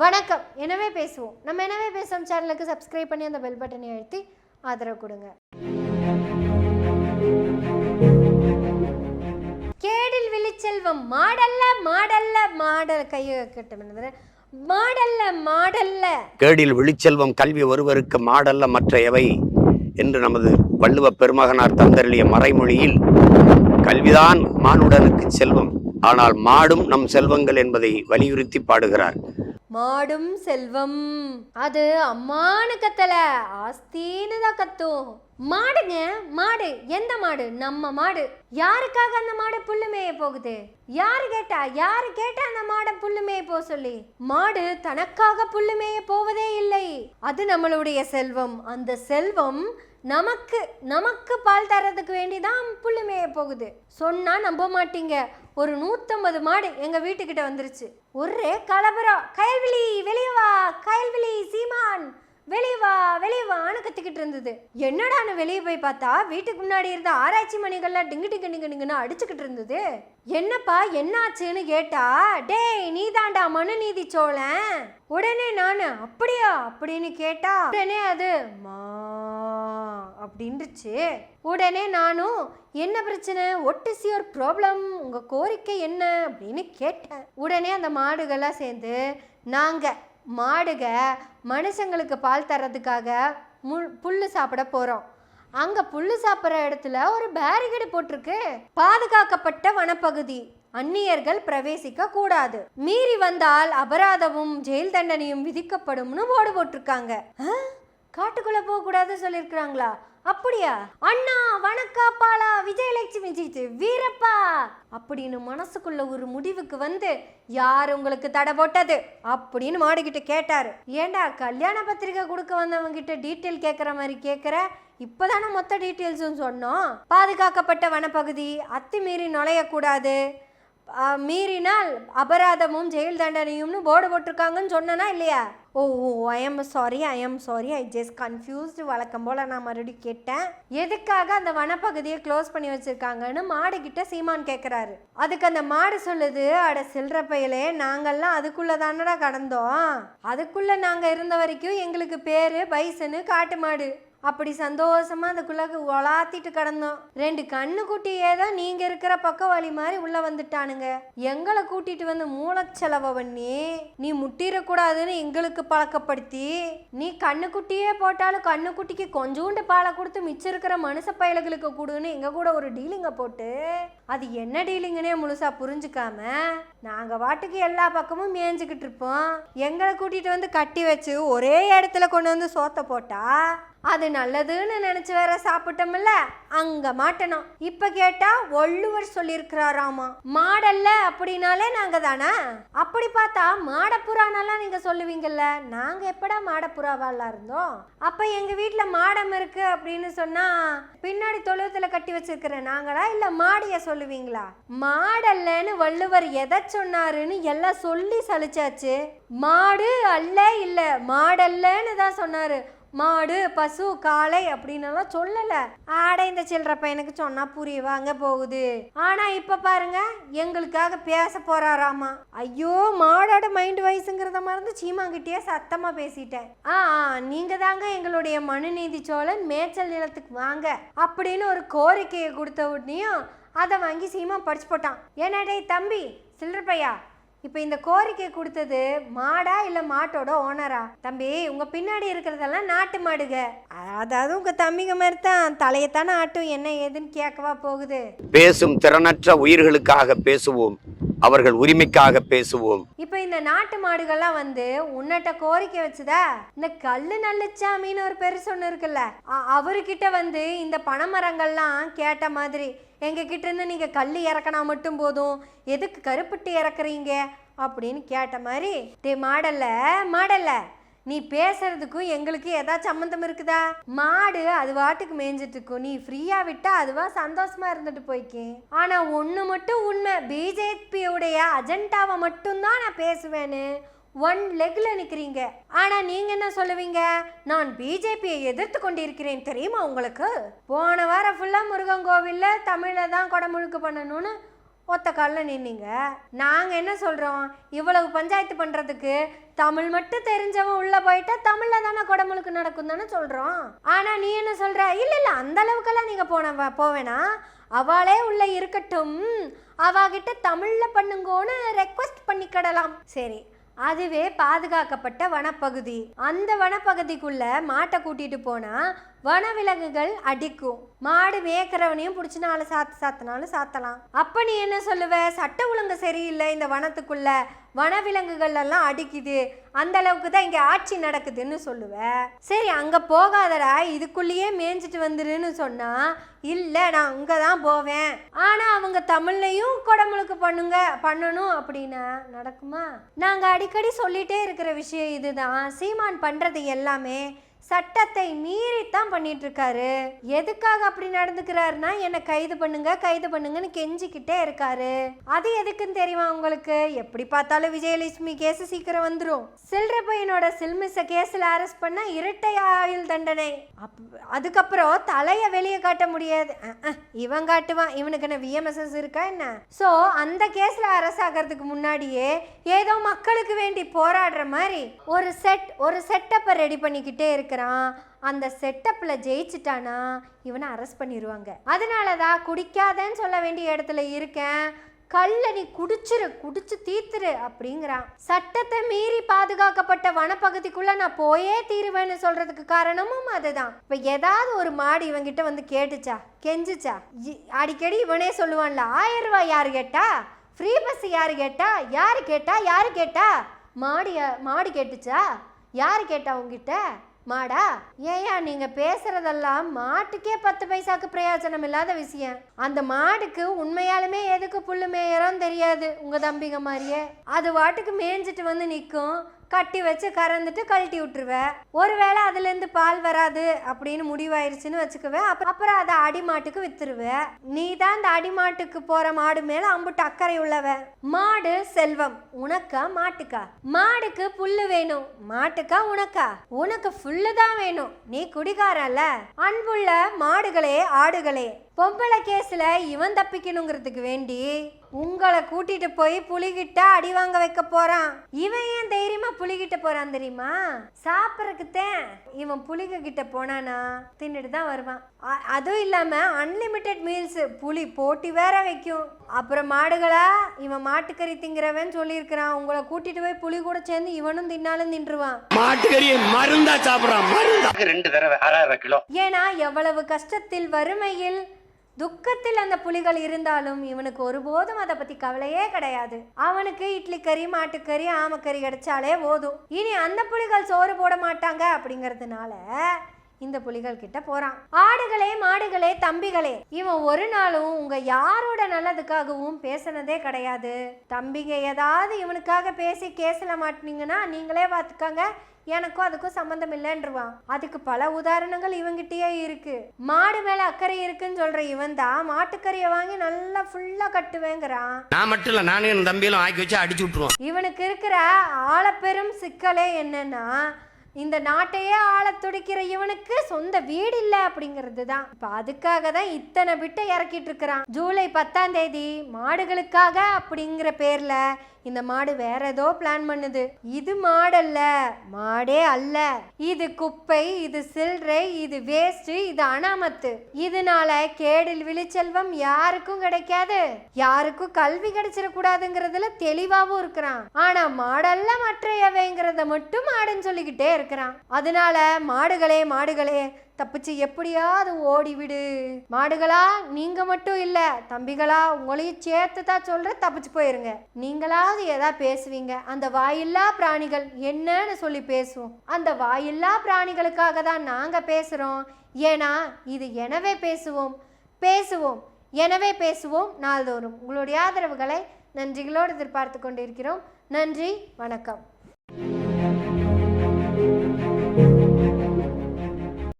வணக்கம். எனவே பேசுவோம். நம்ம எனவே பேசுவோம்? சேனலுக்கு சப்ஸ்கிரைப் பண்ணி அந்த பெல் பட்டனை அழுத்தி ஆதரவு கொடுங்க. கேடில் விழிச்செல்வம் மாடல்ல மாடல்ல மாடல் கையை கட்டும் மாடல்ல மாடல்ல. கேடில் விழிச்செல்வம் கல்வி ஒருவருக்கு மாடல்ல மற்ற எவை என்று நமது வள்ளுவ பெருமகனார் தந்தருளிய மறைமொழியில் கல்விதான் மானுடனுக்கு செல்வம். ஆனால் மாடும் நம் செல்வங்கள் என்பதை வலியுறுத்தி பாடுகிறார். மாடும் செல்வம். அது அம்மானு கத்தல. ஆஸ்தின்னு தான் கத்தும். மாடுங்க மாடு. எந்த மாடு? நம்ம மாடு. யாருக்காக அந்த மாடு புல்லு மேய போகுது? யாரு கேட்டா? யாரு கேட்டா அந்த மாடை புல்லு மேய போக சொல்லி? மாடு தனக்காக புல்லு மேய போவதே இல்லை. அது நம்மளுடைய செல்வம். அந்த செல்வம் நமக்கு நமக்கு பால் தரதுக்கு வேண்டி தான் மேய போகுது. சொன்னா நம்ப மாட்டீங்க. ஒரு நூத்தம்பது மாடு எங்க வீட்டுக்கிட்ட வந்துருச்சு. ஒரே கலபரம் கயல்விழி வெளியே வா. கயல்விழி சீமான். வெளியே வா வெளியே வான்னு கத்திக்கிட்டு இருந்தது. என்னடான்னு வெளியே போய் பார்த்தா? வீட்டுக்கு முன்னாடி இருந்த ஆராய்ச்சி மணிகள்லாம் டிங்கு டிங்கு டிங்கு டிங்குன்னு அடிச்சுக்கிட்டு இருந்தது. என்னப்பா என்னாச்சுன்னு கேட்டா டேய் நீ தாண்டா மனுநீதி சோழன். உடனே நானு அப்படியா? அப்படின்னு கேட்டா உடனே அது மா அப்படின்றுச்சு. உடனே நானும் என்ன பிரச்சனை? ஒட் இஸ் யுவர் ப்ராப்ளம் உங்கள் கோரிக்கை என்ன? அப்படின்னு கேட்டேன். உடனே அந்த மாடுகள்லாம் சேர்ந்து நாங்கள் மாடுக மனுஷங்களுக்கு பால் தர்றதுக்காக முள் புல்லு சாப்பிட போகிறோம் அங்கே புல்லு சாப்பிட்ற இடத்துல ஒரு பேரிகேடு போட்டிருக்கு. பாதுகாக்கப்பட்ட வனப்பகுதி. அந்நியர்கள் பிரவேசிக்க கூடாது. மீறி வந்தால் அபராதமும் ஜெயில் தண்டனையும் விதிக்கப்படும்னு போடு போட்டிருக்காங்க. ஆ? போகக்கூடாது சொல்லியிருக்கிறாங்களா? அப்படியா? அண்ணா வணக்காப்பாளா விஜயலட்சுமி ஜிஜி வீரப்பா. அப்படின்னு மனசுக்குள்ள ஒரு முடிவுக்கு வந்து யார் உங்களுக்கு தடை போட்டது? அப்படின்னு மாடுகிட்ட கேட்டாரு. ஏண்டா கல்யாண பத்திரிக்கை கொடுக்க வந்தவங்க கிட்ட டீட்டெயில் கேட்குற மாதிரி கேட்குற இப்போதானே மொத்த டீட்டெயில்ஸும் சொன்னோம். பாதுகாக்கப்பட்ட வனப்பகுதி அத்துமீறி நுழையக்கூடாது. மீறினால் அபராதமும் ஜெயில் தண்டனையும்னு போர்டு போட்டிருக்காங்கன்னு சொன்னனா இல்லையா? ஓ I am sorry I am sorry I just confused வழக்கம் போல் நான் மறுபடியும் கேட்டேன். எதுக்காக அந்த வனப்பகுதியை க்ளோஸ் பண்ணி வச்சிருக்காங்கன்னு மாடு கிட்ட சீமான் கேட்குறாரு அதுக்கு அந்த மாடு சொல்லுது அட சில்லற பயலே நாங்கெல்லாம் அதுக்குள்ளே தானடா கடந்தோம். அதுக்குள்ளே நாங்கள் இருந்த வரைக்கும் எங்களுக்கு பேர் பைசனு காட்டு மாடு. அப்படி சந்தோஷமா அதுக்குள்ள உலாத்திட்டு கிடந்தோம். ரெண்டு கண்ணு குட்டியே தான் நீங்க இருக்கிற பக்க வழி மாதிரி உள்ள வந்துட்டானுங்க. எங்களை கூட்டிட்டு வந்து மூலச்செலவை பண்ணி நீ முட்டிடக்கூடாதுன்னு எங்களுக்கு பழக்கப்படுத்தி நீ கண்ணுக்குட்டியே போட்டாலும் கண்ணுக்குட்டிக்கு கொஞ்சோண்டு பாலை கொடுத்து மிச்சம் இருக்கிற மனுஷ பயலுகளுக்கு கொடுன்னு எங்க கூட ஒரு டீலிங்கை போட்டு அது என்ன டீலிங்கனே முழுசா புரிஞ்சுக்காம நாங்க வாட்டுக்கு எல்லா பக்கமும் மேய்ஞ்சுக்கிட்டு இருப்போம். எங்களை கூட்டிட்டு வந்து கட்டி வச்சு ஒரே இடத்துல கொண்டு வந்து சோத்த போட்டா அது நல்லதுன்னு நினைச்சு வேற சாப்பிட்டோம்ல அங்க மாட்டணும். இப்ப கேட்டா வள்ளுவர் சொல்லியிருக்கிறாராமா மாடல்ல அப்படின்னாலே நாங்க தானே அப்படி பார்த்தா மாடப்புறானெல்லாம் நீங்க சொல்லுவீங்கல்ல நாங்க எப்படா மாடப்புறாவாலாம் இருந்தோம்? அப்ப எங்க வீட்டில் மாடம் இருக்கு அப்படின்னு சொன்னா பின்னாடி தொழுவத்துல கட்டி வச்சிருக்கிற நாங்களா இல்ல மாடிய சொல்லுவீங்களா? மாடல்லன்னு வள்ளுவர் எதை சொன்னாருன்னு எல்லாம் சொல்லி சலிச்சாச்சு. மாடு அல்ல இல்ல மாடல்லன்னு தான் சொன்னாரு. மாடு பசு காளை அப்படின்னலாம் சொல்லல. ஆட இந்த சில்லற பையனுக்கு சொன்னா புரியவாங்க போகுது. ஆனா இப்ப பாருங்க எங்களுக்காக பேச போறாராமா. ஐயோ மாடோட மைண்ட் வயசுங்கிறத மறந்து கிட்டேயே சத்தமா பேசிட்டேன். ஆ ஆ, நீங்க தாங்க எங்களுடைய மனுநீதி சோழன் மேய்ச்சல் நிலத்துக்கு வாங்க அப்படின்னு ஒரு கோரிக்கையை கொடுத்த உடனேயும் அதை வாங்கி சீமா படிச்சு போட்டான். ஏன்னாடே தம்பி சில்லற பையா? இப்போ இந்த கோரிக்கை கொடுத்தது மாடா இல்லை மாட்டோட ஓனரா? தம்பி உங்க பின்னாடி இருக்கிறதெல்லாம் நாட்டு மாடுக. அதாவது உங்க தம்பிங்க மாதிரி தான் தலையத்தானே ஆட்டும். என்ன ஏதுன்னு கேட்கவா போகுது? பேசும் திறனற்ற உயிர்களுக்காக பேசுவோம். அவர்கள் உரிமைக்காக பேசுவோம். இப்போ இந்த நாட்டு மாடுகள்லாம் வந்து உன்னட்ட கோரிக்கை வச்சுதா? இந்த கல்லு நல்லச்சாமின்னு ஒரு பெருசு ஒன்று இருக்குல்ல. அவர்கிட்ட வந்து இந்த பனைமரங்கள்லாம் கேட்ட மாதிரி எங்க கிட்ட இருந்து கல் இறக்கினா மட்டும் போதும். எதுக்கு கருப்பிட்டு இறக்குறீங்க? அப்படின்னு கேட்ட மாதிரி டே மாடல்ல மாடல்ல நீ பேசுறதுக்கும் எங்களுக்கு ஏதாச்சும் சம்மந்தம் இருக்குதா? மாடு அது வாட்டுக்கு மேய்ஞ்சிட்டு இருக்கும். நீ ஃப்ரீயா விட்டா அதுவா சந்தோஷமா இருந்துட்டு போய்க்கேன் ஆனா ஒன்று மட்டும் உண்மை. பிஜேபியோடைய அஜெண்டாவை மட்டும்தான் நான் பேசுவேன்னு. ஒன் லெக்ல நிக்கிறீங்க. ஆனா நீங்க என்ன சொல்லுவீங்க? நான் பிஜேபியை எதிர்த்து கொண்டிருக்கிறேன் தெரியுமா உங்களுக்கு? போன வாரம் ஃபுல்லா முருகன் கோவில்ல தமிழை தான் கொடமுழுக்கு பண்ணணும்னு ஒத்த காலில் நின்னீங்க. நாங்கள் என்ன சொல்கிறோம் இவ்வளவு பஞ்சாயத்து பண்ணுறதுக்கு தமிழ் மட்டும் தெரிஞ்சவன் உள்ளே போயிட்டா தமிழில் தானே குடமுழுக்கு நடக்கும் தானே சொல்கிறோம் ஆனால் நீ என்ன சொல்கிற இல்லை இல்லை அந்த அளவுக்கெல்லாம் நீங்கள் போன போவேனா? அவளே உள்ளே இருக்கட்டும். அவகிட்ட தமிழில் பண்ணுங்கோன்னு ரெக்வஸ்ட் பண்ணிக்கிடலாம். சரி அதுவே பாதுகாக்கப்பட்ட வனப்பகுதி. அந்த வனப்பகுதிக்குள்ள மாட்டை கூட்டிட்டு போனா வனவிலங்குகள் அடிக்கும். மாடு மேய்க்கிறவனையும் பிடிச்சி நாலு சாத்து சாத்தினாலும் சாத்தலாம். அப்ப நீ என்ன சொல்லுவ? சட்ட ஒழுங்கு சரியில்லை இந்த வனத்துக்குள்ள. வனவிலங்குகள் எல்லாம் அடிக்குது. அந்த அளவுக்கு தான் இங்க ஆட்சி நடக்குதுன்னு சொல்லுவ. சரி அங்க போகாதடா. இதுக்குள்ளேயே மேய்ஞ்சிட்டு வந்துருன்னு சொன்னா இல்ல நான் அங்க தான் போவேன். ஆனா அவங்க தமிழ்லையும் கொடமுழுக்கு பண்ணுங்க பண்ணணும் அப்படின்னா நடக்குமா? நாங்க அடிக்கடி சொல்லிட்டே இருக்கிற விஷயம் இதுதான். சீமான் பண்றது எல்லாமே சட்டத்தை மீறித்தான் பண்ணிட்டு இருக்காரு எதுக்காக அப்படி நடந்துக்கிறாருன்னா என்னை கைது பண்ணுங்க கைது பண்ணுங்கன்னு கெஞ்சிக்கிட்டே இருக்காரு. அது எதுக்குன்னு தெரியுமா உங்களுக்கு? எப்படி பார்த்தாலும் விஜயலட்சுமி கேஸ் சீக்கிரம் வந்துடும் சில்லற பையனோட சில்மிச கேஸ்ல அரெஸ்ட் பண்ணா இரட்டை ஆயுள் தண்டனை. அப்- அதுக்கப்புறம் தலைய வெளியே காட்ட முடியாது. இவன் காட்டுவான். இவனுக்கு என்ன விஎம்எஸ்எஸ் இருக்கா என்ன? சோ அந்த கேஸ்ல அரசு ஆகிறதுக்கு முன்னாடியே ஏதோ மக்களுக்கு வேண்டி போராடுற மாதிரி ஒரு செட் ஒரு செட்டப்பை ரெடி பண்ணிக்கிட்டே இருக்கிறான் அந்த செட்டப்பில் ஜெயிச்சிட்டானா இவனை அரெஸ்ட் பண்ணிடுவாங்க அதனால தான் குடிக்காதேன்னு சொல்ல வேண்டிய இடத்துல இருக்கேன். கல்ல நீ குடிச்சிரு குடிச்சு தீத்துரு அப்படிங்கிறான். சட்டத்தை மீறி பாதுகாக்கப்பட்ட வனப்பகுதிக்குள்ள நான் போயே தீருவேன்னு சொல்றதுக்கு காரணமும் அதுதான். இப்ப ஏதாவது ஒரு மாடு இவங்கிட்ட வந்து கேட்டுச்சா கெஞ்சுச்சா? இ- அடிக்கடி இவனே சொல்லுவான்ல ஆயிரம் ரூபாய் யாரு கேட்டா? ஃப்ரீ பஸ் யாரு கேட்டா? யாரு கேட்டா? யாரு கேட்டா? மாடு மாடு கேட்டுச்சா? யாரு கேட்டா உங்ககிட்ட மாடா ஏயா நீங்க பேசுறதெல்லாம் மாட்டுக்கே பத்து பைசாக்கு பிரயோஜனம் இல்லாத விஷயம். அந்த மாடுக்கு உண்மையாலுமே எதுக்கு புல்லு மேயறோம் தெரியாது உங்க தம்பிங்க மாதிரியே. அது வாட்டுக்கு மேய்ஞ்சிட்டு வந்து நிற்கும் கட்டி வச்சு கறந்துட்டு கழட்டி விட்டுருவேன். ஒருவேளை அதுலேருந்து பால் வராது அப்படின்னு முடிவாயிருச்சுன்னு வச்சுக்குவேன். அப்புறம் அப்புறம் அதை அடிமாட்டுக்கு வித்துருவேன். நீ தான் இந்த அடிமாட்டுக்கு போற மாடு மேல அம்புட்டு அக்கறை உள்ளவ மாடு செல்வம் உனக்கா மாட்டுக்கா? மாடுக்கு புல்லு வேணும் மாட்டுக்கா உனக்கா? உனக்கு புல்லு தான் வேணும். நீ குடிகாரன்ல. அன்புள்ள மாடுகளே ஆடுகளே பொம்பளை கேஸ்ல இவன் தப்பிக்கணுங்கிறதுக்கு வேண்டி உங்களை கூட்டிட்டு போய் புலிகிட்ட அடி வாங்க வைக்க போறான். இவன் ஏன் தைரியமா புலிகிட்ட போறான் தெரியுமா? சாப்பிட்றதுக்குத்தேன் இவன் புலிக கிட்ட போனானா? தின்னுட்டு தான் வருவான். அதுவும் இல்லாம அன்லிமிட்டெட் மீல்ஸ் புலி போட்டி வேற வைக்கும். அப்புறம் மாடுகளா இவன் மாட்டுக்கறி திங்கிறவன் சொல்லியிருக்கிறான். உங்களை கூட்டிட்டு போய் புலி கூட சேர்ந்து இவனும் தின்னாலும் தின்றுவான். மாட்டுக்கறியை மருந்தா சாப்பிடுறான் மருந்தா. ரெண்டு தடவை கிலோ. ஏன்னா எவ்வளவு கஷ்டத்தில் வறுமையில் துக்கத்தில் அந்த புலிகள் இருந்தாலும் இவனுக்கு ஒருபோதும் அதை பத்தி கவலையே கிடையாது. அவனுக்கு இட்லி கறி மாட்டுக்கறி ஆமக்கறி கிடைச்சாலே போதும். இனி அந்த புலிகள் சோறு போட மாட்டாங்க அப்படிங்கறதுனால இந்த புலிகள் கிட்ட போறான். ஆடுகளே மாடுகளே தம்பிகளே இவன் ஒரு நாளும் உங்க யாரோட நல்லதுக்காகவும் பேசினதே கிடையாது. தம்பிங்க ஏதாவது இவனுக்காக பேசி கேசல மாட்டினீங்கன்னா நீங்களே பார்த்துக்கங்க. எனக்கும் அதுக்கும் சம்மந்தம் இல்லைன்றுவான் அதுக்கு பல உதாரணங்கள் இவங்கிட்டயே இருக்கு. மாடு மேல அக்கறை இருக்குன்னு சொல்ற இவன் தான் மாட்டுக்கறியை வாங்கி நல்லா ஃபுல்லா கட்டுவேங்கிறான். நான் மட்டும் இல்ல நானும் என் தம்பியிலும் ஆக்கி வச்சு அடிச்சு விட்டுருவோம். இவனுக்கு இருக்கிற ஆழப்பெரும் சிக்கலே என்னன்னா இந்த நாட்டையே ஆள துடிக்கிற இவனுக்கு சொந்த வீடு இல்ல அப்படிங்கிறது தான் இப்ப அதுக்காக தான் இத்தனை பிட்டை இறக்கிட்டு இருக்கிறான். ஜூலை பத்தாம் தேதி மாடுகளுக்காக அப்படிங்கிற பேர்ல இந்த மாடு வேற ஏதோ பிளான் பண்ணுது. இது மாடல்ல மாடே அல்ல. இது குப்பை இது சில்லறை இது வேஸ்ட் இது அனாமத்து. இதனால கேடில் விழிச்செல்வம் யாருக்கும் கிடைக்காது. யாருக்கும் கல்வி கிடைச்சிடக்கூடாதுங்கிறதுல தெளிவாகவும் இருக்கிறான். ஆனா மாடல்ல மற்றையவைங்கிறத மட்டும் மாடுன்னு சொல்லிக்கிட்டே இருக்கிறான். அதனால மாடுகளே மாடுகளே தப்பிச்சு எப்படியாவது ஓடிவிடு மாடுகளா நீங்க மட்டும் இல்ல தம்பிகளா உங்களையும் சேர்த்து தான் சொல்ற தப்பிச்சு போயிருங்க. நீங்களாவது ஏதா பேசுவீங்க. அந்த வாயில்லா பிராணிகள் என்னன்னு சொல்லி பேசுவோம். அந்த வாயில்லா பிராணிகளுக்காக தான் நாங்க பேசுறோம். ஏன்னா இது எனவே பேசுவோம். பேசுவோம். எனவே பேசுவோம் நாள்தோறும். உங்களுடைய ஆதரவுகளை நன்றிகளோடு எதிர்பார்த்து கொண்டிருக்கிறோம். நன்றி வணக்கம்.